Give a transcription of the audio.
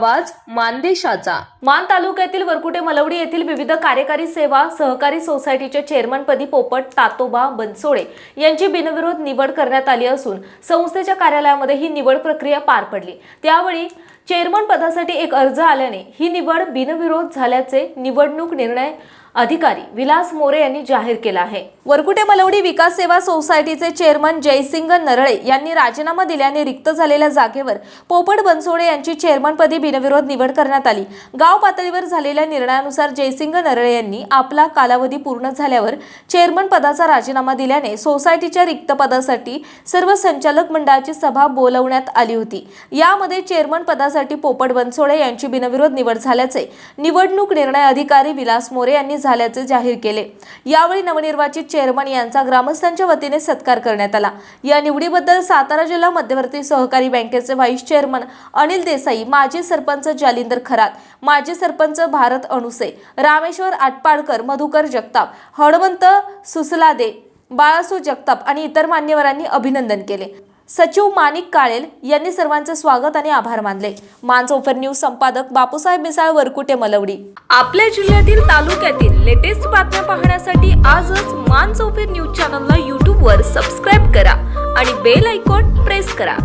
आवाज मानदेशाचा. मान तालुक्यातील वरकुटे मलवडी येथील विविध कार्यकारी सेवा सहकारी सोसायटीच्या चेअरमनपदी पोपट तातोबा बनसोडे यांची बिनविरोध निवड करण्यात आली असून संस्थेच्या कार्यालयामध्ये ही निवड प्रक्रिया पार पडली. त्यावेळी चेअरमन पदासाठी एक अर्ज आल्याने ही निवड बिनविरोध झाल्याचे निवडणूक निर्णय अधिकारी विलास मोरे यांनी जाहीर केला आहे. वरकुटे मलवडी विकास सेवा सोसायटीचे चेअरमन जयसिंग नरळे यांनी राजीनामा दिल्याने रिक्त झालेल्या जागेवर पोपट बनसोडे यांची चेअरमनपदी बिनविरोध निवड करण्यात आली. गाव पातळीवर झालेल्या निर्णयानुसार जयसिंग नरळे यांनी आपला कालावधी पूर्ण झाल्यावर चेअरमन पदाचा राजीनामा दिल्याने सोसायटीच्या रिक्त पदासाठी सर्व संचालक मंडळाची सभा बोलवण्यात आली होती. यामध्ये चेअरमन पदासाठी पोपट बनसोडे यांची बिनविरोध निवड झाल्याचे निवडणूक निर्णय अधिकारी विलास मोरे यांनी झाल्याचे जाहीर केले. यावेळी नवनिर्वाचित चेअरमन यांचा ग्रामस्थांच्या वतीने सत्कार करण्यात आला. या निवडीबद्दल सातारा जिल्हा मध्यवर्ती सहकारी बँकेचे व्हाईस चेअरमन अनिल देसाई माजी सरपंच जालिंदर खरात माजी सरपंच भारत अणुसे रामेश्वर आटपाडकर मधुकर जगताप हणवंत सुसलादे बाळासू जगताप आणि इतर मान्यवरांनी अभिनंदन केले. सचिव माणिक काळेल यांनी सर्वांचे स्वागत आणि आभार मानले. मानसोफर न्यूज संपादक बापूसाहेब मिसाळ वरकुटे मलवडी. आपल्या जिल्ह्यातील तालुक्यातील लेटेस्ट बातम्या पाहण्यासाठी आजच मानसोफर न्यूज चॅनलला यूट्यूबवर सबस्क्राईब करा आणि बेल आयकॉन प्रेस करा.